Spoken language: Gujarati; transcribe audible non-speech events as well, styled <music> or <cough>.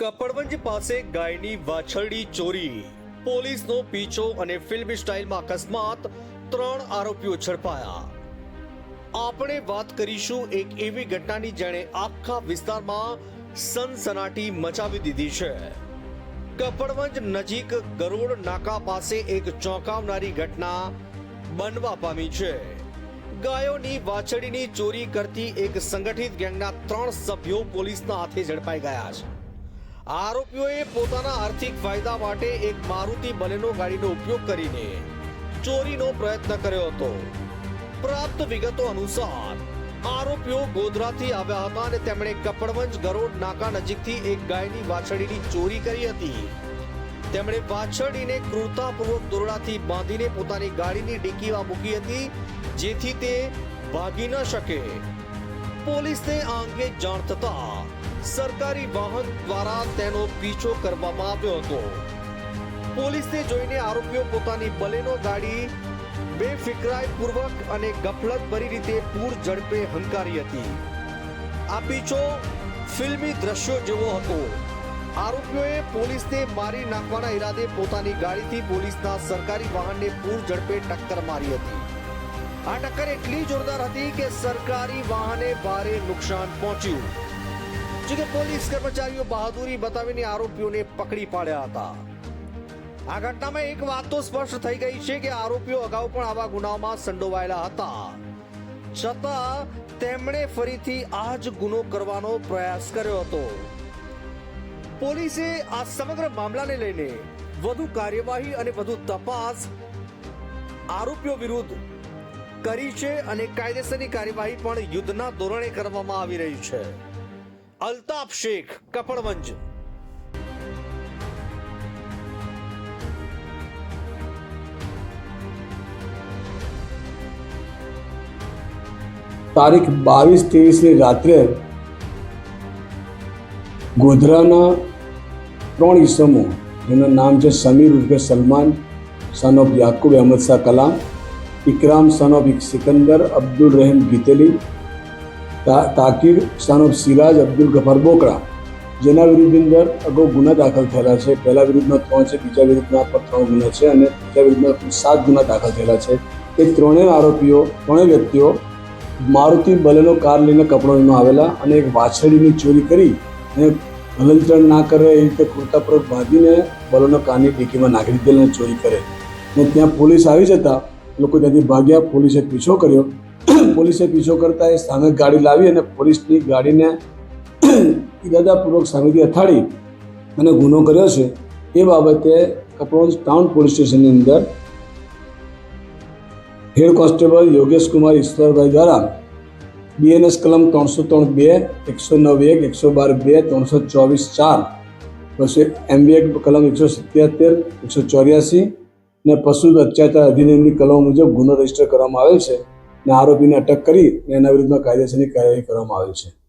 કપડવંજ પાસે ગાયની વાછરડી ચોરી. પોલીસનો પીછો અને ફિલ્મ સ્ટાઇલમાં અકસ્માત, ત્રણ આરોપીઓ ઝડપાયા. આપણે વાત કરીશું એક એવી ઘટનાની જેણે આખા વિસ્તારમાં સનસનાટી મચાવી દીધી છે. કપડવંજ નજીક ગરોડ નાકા પાસે એક ચોંકાવનારી ઘટના બનવા પામી છે. ગાયોની વાછડીની ચોરી કરતી એક સંગઠિત ગેંગના ત્રણ સભ્યો પોલીસના હાથે ઝડપાઈ ગયા છે. આરોપીઓએ પોતાના આર્થિક ફાયદા માટે એક મારુતિ બલેનો ગાડીનો ઉપયોગ કરીને ચોરીનો પ્રયત્ન કર્યો હતો. પ્રાપ્ત વિગતો અનુસાર, આરોપીઓ ગોધરાથી આવ્યા હતા અને તેમણે કપડવંજ ગરોડ નાકા નજીકથી એક ગાયની વાછડીની ચોરી કરી હતી. તેમણે વાછડીને ક્રૂરતાપૂર્વક દોરડાથી બાંધીને પોતાની ગાડીની ડીકીમાં મૂકી હતી, જેથી તે ભાગી ન શકે. પોલીસને આ અંગે જાણ થતા સરકારી વાહન દ્વારા તેનો પીછો કરવામાં આવ્યો હતો. પોલીસને જોઈને આરોપીઓ પોતાની બલેનો ગાડી બેફિકરાઈપૂર્વક અને ગફલતભરી રીતે પૂર ઝડપે હંકારી હતી. આ પીછો ફિલ્મી દ્રશ્યો જેવો હતો. આરોપીઓએ પોલીસને મારી નાખવાના ઈરાદે પોતાની ગાડીથી પોલીસના સરકારી વાહનને પૂર ઝડપે ટક્કર મારી હતી. આ ટક્કર એટલી જોરદાર હતી કે સરકારી વાહને ભારે નુકસાન પહોંચ્યું. જોકે પોલીસ કર્મચારીઓ બહાદુરી બતાવીને આરોપીઓને પકડી પાડ્યા હતા. આ ઘટનામાં એક વાત તો સ્પષ્ટ થઈ ગઈ છે કે આરોપીઓ અગાઉ પણ આવા ગુનાઓમાં સંડોવાયેલા હતા. છતાં, તેમણે ફરીથી આ જ ગુનો કરવાનો પ્રયાસ કર્યો હતો. પોલીસે આ સમગ્ર મામલાને લઈને વધુ કાર્યવાહી અને વધુ તપાસ આરોપીઓ વિરુદ્ધ કરી છે અને કાયદેસરની કાર્યવાહી પણ યુદ્ધના ધોરણે કરવામાં આવી રહી છે. અલ્તાફ શેખ કપડવંજ. તારીખ બાવીસ ત્રેવીસની રાત્રે ગોધરાના ત્રણ ઈસમો, જેનું નામ છે સમીર ઉર્ફે Salman son of Yakub Ahmed Shah Kalam, Ikram son of Sikandar Abdul Rahim Giteli Takir son of Siraj, Abdul Gaffar Bokda. જેના વિરુદ્ધ અંદર અગાઉ ગુના દાખલ થયેલા છે. પહેલા વિરુદ્ધમાં ત્રણ છે, બીજા વિરુદ્ધના પણ ત્રણ ગુના છે અને ત્રીજા વિરુદ્ધમાં સાત ગુના દાખલ થયેલા છે. એ ત્રણેય આરોપીઓ, ત્રણેય વ્યક્તિઓ મારુતિ બલેનો કાર લઈને કપડોમાં આવેલા અને એક વાછડીની ચોરી કરી અને હલનચલન ના કરે એ રીતે કુર્તાપૂર્વક બાંધીને બલોનો કારની ડીકીમાં નાખી દીધેલ ચોરી કરે. અને ત્યાં પોલીસ આવી જતા લોકો ત્યાંથી ભાગ્યા, પોલીસે પીછો કર્યો <coughs> પોલીસે પીછો કરતા એ સામે ગાડી લાવી અને પોલીસની ગાડીને <coughs> ઇરાદાપૂર્વક સામેથી અથાડી અને ગુનો કર્યો છે. એ બાબતે કપડવંજ ટાઉન પોલીસ સ્ટેશનની અંદર હેડ કોન્સ્ટેબલ યોગેશ કુમાર ઈશ્વરભાઈ દ્વારા બીએનએસ કલમ ત્રણસો ત્રણ બે, એકસો નવ એક, એકસો બાર બે, ત્રણસો ચોવીસ ચાર, પછી એમબીએ કલમ એકસો સિત્યાતેર, એકસો ચોર્યાસી ને પશુ અત્યાચાર અધિનિયમની કલમ મુજબ ગુનો રજિસ્ટર કરવામાં આવેલ છે. અને આરોપીને અટક કરી એના વિરુદ્ધમાં કાયદેસરની કાર્યવાહી કરવામાં આવી છે.